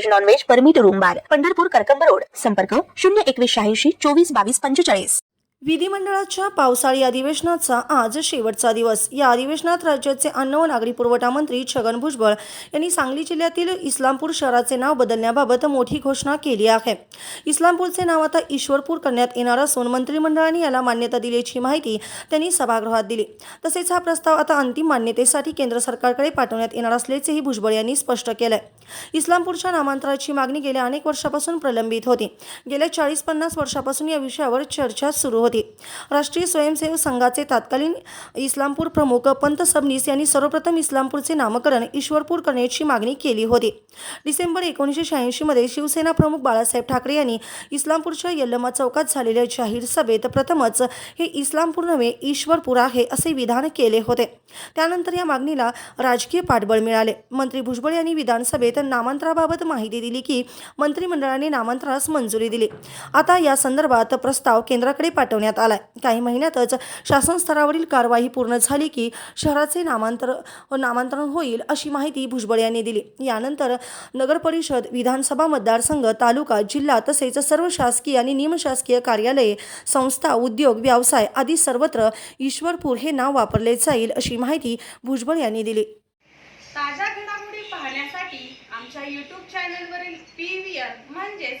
veg non veg permit room bar Pandharpur Karkamb road. संपर्क शून्य एकवीस शहाऐंशी चोवीस बावीस पंचेचाळीस. विधिमंडळाच्या पावसाळी अधिवेशनाचा आज शेवटचा दिवस. या अधिवेशनात राज्याचे अन्न व नागरी पुरवठा मंत्री छगन भुजबळ यांनी सांगली जिल्ह्यातील इस्लामपूर शहराचे नाव बदलण्याबाबत मोठी घोषणा केली आहे. इस्लामपूरचे नाव आता ईश्वरपूर करण्यात येणार असून मंत्रिमंडळाने याला मान्यता दिल्याची माहिती त्यांनी सभागृहात दिली. तसेच हा प्रस्ताव आता अंतिम मान्यतेसाठी केंद्र सरकारकडे पाठवण्यात येणार असल्याचेही भुजबळ यांनी स्पष्ट केलंय. इस्लामपूरच्या नामांतराची मागणी गेल्या अनेक वर्षापासून प्रलंबित होती. गेल्या चाळीस पन्नास वर्षापासून या विषयावर चर्चा सुरू होती. राष्ट्रीय स्वयंसेवक संघाचे तत्कालीन इस्लामपूर प्रमुख पंत सबनीस यांनी सर्वप्रथम इस्लामपूरचे नामकरण ईश्वरपूर करण्याची मागणी केली होती. डिसेंबर एकोणीसशे शहाऐंशीमध्ये शिवसेना प्रमुख बाळासाहेब ठाकरे यांनी इस्लामपूरच्या यल्लमा चौकात झालेल्या जाहीर सभेत प्रथमच हे इस्लामपूर नव्हे ईश्वरपूर आहे असे विधान केले होते. त्यानंतर या मागणीला राजकीय पाठबळ मिळाले. मंत्री भुजबळ यांनी विधानसभेत नामांतराबाबत माहिती दिली की मंत्रिमंडळाने नामांतरास मंजुरी दिली. आता या संदर्भात प्रस्ताव केंद्राकडे पाठवण्यात आलाय. काही महिन्यातच शासन स्तरावरील कारवाई पूर्ण झाली की शहराचे नामांतर नामांतरण होईल अशी माहिती भुजबळ यांनी दिली. यानंतर नगर परिषद विधानसभा मतदारसंघ तालुका जिल्हा तसेच सर्व शासकीय आणि निमशासकीय कार्यालये संस्था उद्योग व्यवसाय आदी सर्वत्र ईश्वरपूर हे नाव वापरले जाईल अशी माहिती भुजबळ यांनी दिली. ताज्या घडामोडी पाहण्यासाठी आमच्या यूट्यूब चॅनलवरील पी व्ही आर म्हणजेच